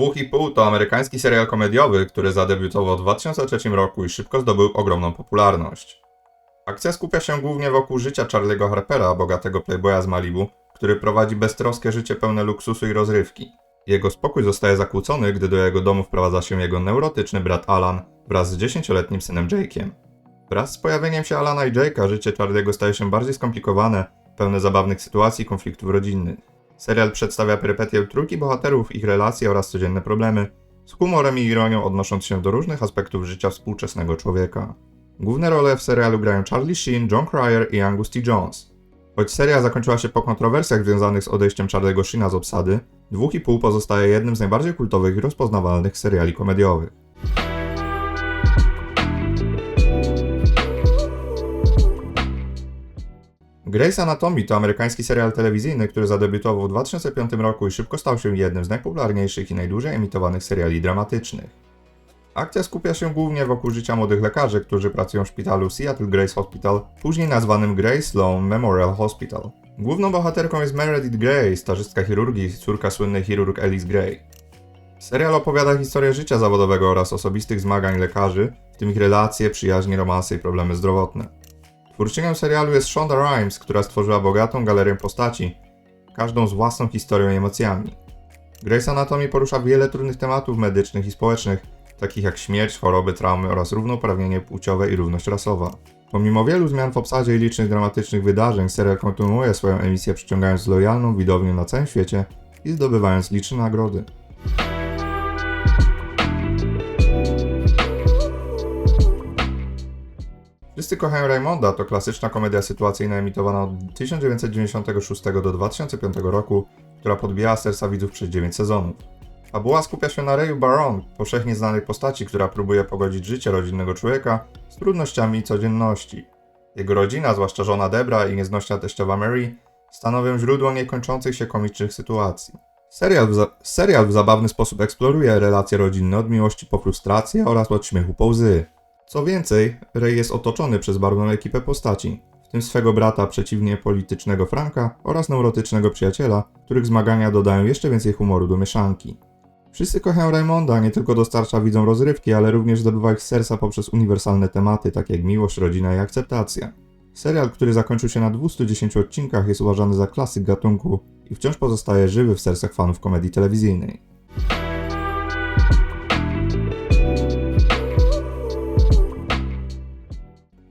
Dwóch i pół to amerykański serial komediowy, który zadebiutował w 2003 roku i szybko zdobył ogromną popularność. Akcja skupia się głównie wokół życia Charlie'ego Harpera, bogatego playboya z Malibu, który prowadzi beztroskie życie pełne luksusu i rozrywki. Jego spokój zostaje zakłócony, gdy do jego domu wprowadza się jego neurotyczny brat Alan wraz z 10-letnim synem Jake'iem. Wraz z pojawieniem się Alana i Jake'a życie Charlie'ego staje się bardziej skomplikowane, pełne zabawnych sytuacji i konfliktów rodzinnych. Serial przedstawia perypetie trójki bohaterów, ich relacje oraz codzienne problemy, z humorem i ironią odnosząc się do różnych aspektów życia współczesnego człowieka. Główne role w serialu grają Charlie Sheen, John Cryer i Angus T. Jones. Choć seria zakończyła się po kontrowersjach związanych z odejściem Charlie'ego Sheena z obsady, Dwóch i pół pozostaje jednym z najbardziej kultowych i rozpoznawalnych seriali komediowych. Grey's Anatomy to amerykański serial telewizyjny, który zadebiutował w 2005 roku i szybko stał się jednym z najpopularniejszych i najdłużej emitowanych seriali dramatycznych. Akcja skupia się głównie wokół życia młodych lekarzy, którzy pracują w szpitalu Seattle Grace Hospital, później nazwanym Grace Sloan Memorial Hospital. Główną bohaterką jest Meredith Grey, stażystka chirurgii, córka słynnej chirurg Alice Grey. Serial opowiada historię życia zawodowego oraz osobistych zmagań lekarzy, w tym ich relacje, przyjaźnie, romanse i problemy zdrowotne. Twórczynią serialu jest Shonda Rhimes, która stworzyła bogatą galerię postaci, każdą z własną historią i emocjami. Grey's Anatomy porusza wiele trudnych tematów medycznych i społecznych, takich jak śmierć, choroby, traumy oraz równouprawnienie płciowe i równość rasowa. Pomimo wielu zmian w obsadzie i licznych dramatycznych wydarzeń, serial kontynuuje swoją emisję przyciągając lojalną widownię na całym świecie i zdobywając liczne nagrody. Wszyscy kochają Raymonda to klasyczna komedia sytuacyjna emitowana od 1996 do 2005 roku, która podbijała serca widzów przez 9 sezonów. Fabuła skupia się na Rayu Baron, powszechnie znanej postaci, która próbuje pogodzić życie rodzinnego człowieka z trudnościami codzienności. Jego rodzina, zwłaszcza żona Debra i nieznośna teściowa Mary, stanowią źródło niekończących się komicznych sytuacji. Serial w, za- serial w zabawny sposób eksploruje relacje rodzinne od miłości po frustrację oraz od śmiechu po łzy. Co więcej, Ray jest otoczony przez barwną ekipę postaci, w tym swego brata przeciwnie politycznego Franka oraz neurotycznego przyjaciela, których zmagania dodają jeszcze więcej humoru do mieszanki. Wszyscy kochają Raymonda, nie tylko dostarcza widzom rozrywki, ale również zdobywa ich serca poprzez uniwersalne tematy, takie jak miłość, rodzina i akceptacja. Serial, który zakończył się na 210 odcinkach, jest uważany za klasyk gatunku i wciąż pozostaje żywy w sercach fanów komedii telewizyjnej.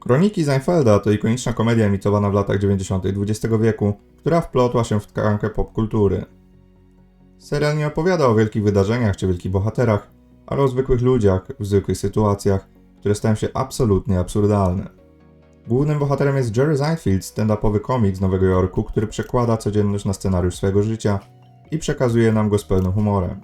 Kroniki Seinfelda to ikoniczna komedia emitowana w latach 90. XX wieku, która wplotła się w tkankę popkultury. Serial nie opowiada o wielkich wydarzeniach czy wielkich bohaterach, ale o zwykłych ludziach w zwykłych sytuacjach, które stają się absolutnie absurdalne. Głównym bohaterem jest Jerry Seinfeld, stand-upowy komik z Nowego Jorku, który przekłada codzienność na scenariusz swojego życia i przekazuje nam go z pełnym humorem.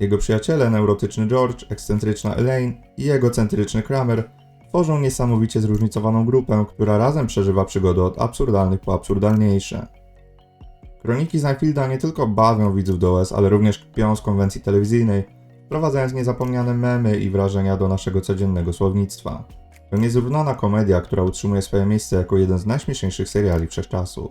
Jego przyjaciele, neurotyczny George, ekscentryczna Elaine i egocentryczny Kramer tworzą niesamowicie zróżnicowaną grupę, która razem przeżywa przygody od absurdalnych po absurdalniejsze. Kroniki Seinfelda nie tylko bawią widzów do łez, ale również kpią z konwencji telewizyjnej, wprowadzając niezapomniane memy i wrażenia do naszego codziennego słownictwa. To niezrównana komedia, która utrzymuje swoje miejsce jako jeden z najśmieszniejszych seriali wszechczasów.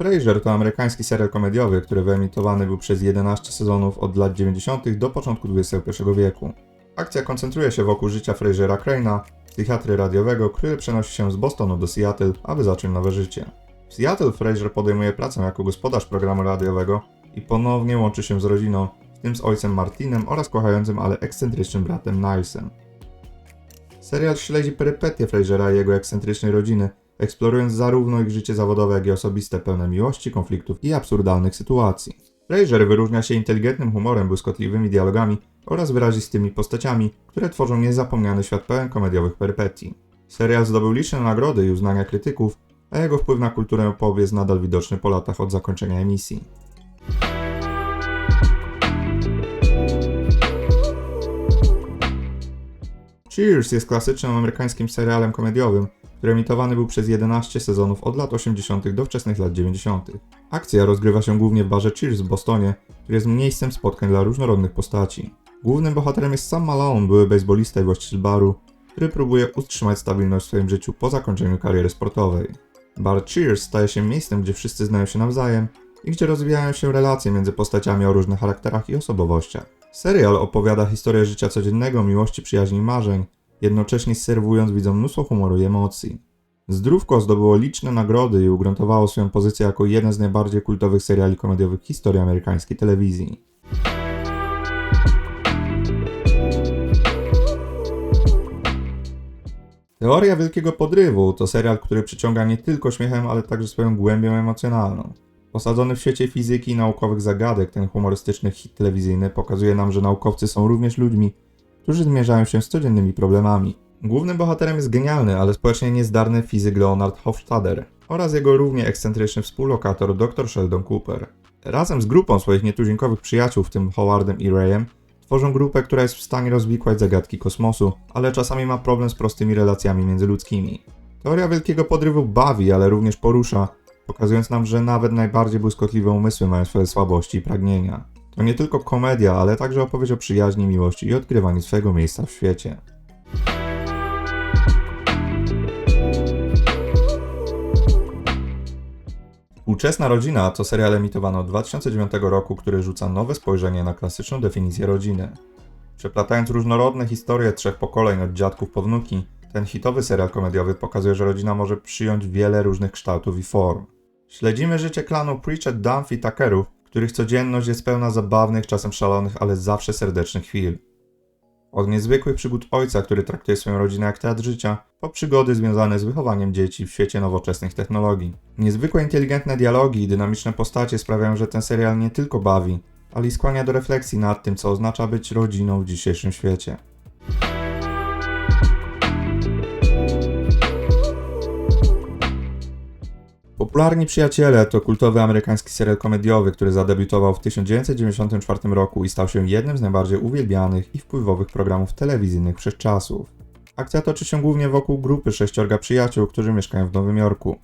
Frasier to amerykański serial komediowy, który wyemitowany był przez 11 sezonów od lat 90. do początku XXI wieku. Akcja koncentruje się wokół życia Frasera Crane'a, psychiatry radiowego, który przenosi się z Bostonu do Seattle, aby zacząć nowe życie. W Seattle Fraser podejmuje pracę jako gospodarz programu radiowego i ponownie łączy się z rodziną, w tym z ojcem Martinem oraz kochającym, ale ekscentrycznym bratem Nilesem. Serial śledzi perypetie Frasera i jego ekscentrycznej rodziny, eksplorując zarówno ich życie zawodowe, jak i osobiste, pełne miłości, konfliktów i absurdalnych sytuacji. Fraser wyróżnia się inteligentnym humorem, błyskotliwymi dialogami oraz wyrazistymi postaciami, które tworzą niezapomniany świat pełen komediowych perypetii. Serial zdobył liczne nagrody i uznania krytyków, a jego wpływ na kulturę pop jest nadal widoczny po latach od zakończenia emisji. Cheers jest klasycznym amerykańskim serialem komediowym, który emitowany był przez 11 sezonów od lat 80. do wczesnych lat 90. Akcja rozgrywa się głównie w barze Cheers w Bostonie, który jest miejscem spotkań dla różnorodnych postaci. Głównym bohaterem jest Sam Malone, były baseballista i właściciel baru, który próbuje utrzymać stabilność w swoim życiu po zakończeniu kariery sportowej. Bar Cheers staje się miejscem, gdzie wszyscy znają się nawzajem i gdzie rozwijają się relacje między postaciami o różnych charakterach i osobowościach. Serial opowiada historię życia codziennego, miłości, przyjaźni i marzeń, jednocześnie serwując widzom mnóstwo humoru i emocji. Zdrówko zdobyło liczne nagrody i ugruntowało swoją pozycję jako jeden z najbardziej kultowych seriali komediowych w historii amerykańskiej telewizji. Teoria Wielkiego Podrywu to serial, który przyciąga nie tylko śmiechem, ale także swoją głębią emocjonalną. Osadzony w świecie fizyki i naukowych zagadek, ten humorystyczny hit telewizyjny pokazuje nam, że naukowcy są również ludźmi, którzy zmierzają się z codziennymi problemami. Głównym bohaterem jest genialny, ale społecznie niezdarny fizyk Leonard Hofstadter oraz jego równie ekscentryczny współlokator dr Sheldon Cooper. Razem z grupą swoich nietuzinkowych przyjaciół, w tym Howardem i Rayem, tworzą grupę, która jest w stanie rozwikłać zagadki kosmosu, ale czasami ma problem z prostymi relacjami międzyludzkimi. Teoria wielkiego podrywu bawi, ale również porusza, pokazując nam, że nawet najbardziej błyskotliwe umysły mają swoje słabości i pragnienia. To nie tylko komedia, ale także opowieść o przyjaźni, miłości i odkrywaniu swojego miejsca w świecie. Współczesna rodzina to serial emitowany od 2009 roku, który rzuca nowe spojrzenie na klasyczną definicję rodziny. Przeplatając różnorodne historie trzech pokoleń od dziadków po wnuki, ten hitowy serial komediowy pokazuje, że rodzina może przyjąć wiele różnych kształtów i form. Śledzimy życie klanu Pritchett, Dunphy i Tuckerów, których codzienność jest pełna zabawnych, czasem szalonych, ale zawsze serdecznych chwil. Od niezwykłych przygód ojca, który traktuje swoją rodzinę jak teatr życia, po przygody związane z wychowaniem dzieci w świecie nowoczesnych technologii. Niezwykle inteligentne dialogi i dynamiczne postacie sprawiają, że ten serial nie tylko bawi, ale i skłania do refleksji nad tym, co oznacza być rodziną w dzisiejszym świecie. Popularni Przyjaciele to kultowy amerykański serial komediowy, który zadebiutował w 1994 roku i stał się jednym z najbardziej uwielbianych i wpływowych programów telewizyjnych wszechczasów. Akcja toczy się głównie wokół grupy sześciorga przyjaciół, którzy mieszkają w Nowym Jorku.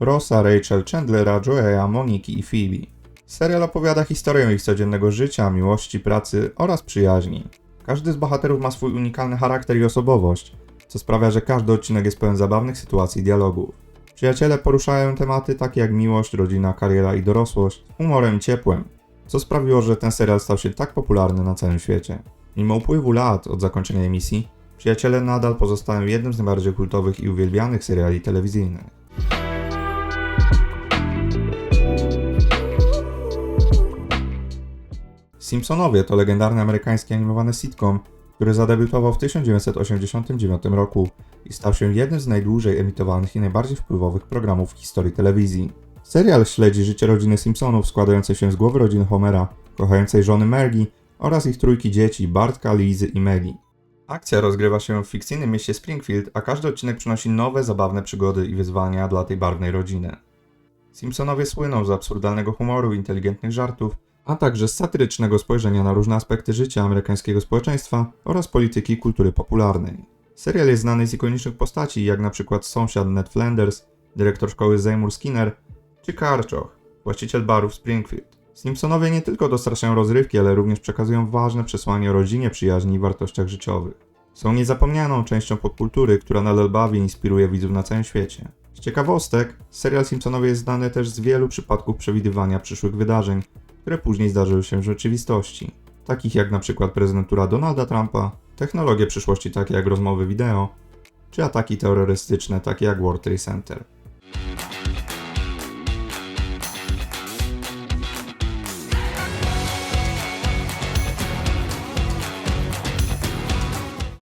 Rossa, Rachel, Chandlera, Joeya, Moniki i Phoebe. Serial opowiada historię ich codziennego życia, miłości, pracy oraz przyjaźni. Każdy z bohaterów ma swój unikalny charakter i osobowość, co sprawia, że każdy odcinek jest pełen zabawnych sytuacji i dialogów. Przyjaciele poruszają tematy takie jak miłość, rodzina, kariera i dorosłość, humorem i ciepłem, co sprawiło, że ten serial stał się tak popularny na całym świecie. Mimo upływu lat od zakończenia emisji, Przyjaciele nadal pozostają jednym z najbardziej kultowych i uwielbianych seriali telewizyjnych. Simpsonowie to legendarny amerykański animowany sitcom, który zadebiutował w 1989 roku i stał się jednym z najdłużej emitowanych i najbardziej wpływowych programów w historii telewizji. Serial śledzi życie rodziny Simpsonów składającej się z głowy rodziny Homera, kochającej żony Maggie oraz ich trójki dzieci Bartka, Lizy i Maggie. Akcja rozgrywa się w fikcyjnym mieście Springfield, a każdy odcinek przynosi nowe, zabawne przygody i wyzwania dla tej barwnej rodziny. Simpsonowie słyną z absurdalnego humoru, inteligentnych żartów, a także satyrycznego spojrzenia na różne aspekty życia amerykańskiego społeczeństwa oraz polityki i kultury popularnej. Serial jest znany z ikonicznych postaci, jak na przykład sąsiad Ned Flanders, dyrektor szkoły Seymour Skinner, czy Karczoch, właściciel baru w Springfield. Simpsonowie nie tylko dostarczają rozrywki, ale również przekazują ważne przesłanie o rodzinie, przyjaźni i wartościach życiowych. Są niezapomnianą częścią podkultury, która nadal bawi i inspiruje widzów na całym świecie. Z ciekawostek, serial Simpsonowie jest znany też z wielu przypadków przewidywania przyszłych wydarzeń, które później zdarzyły się w rzeczywistości. Takich jak na przykład prezydentura Donalda Trumpa, technologie przyszłości takie jak rozmowy wideo, czy ataki terrorystyczne takie jak World Trade Center.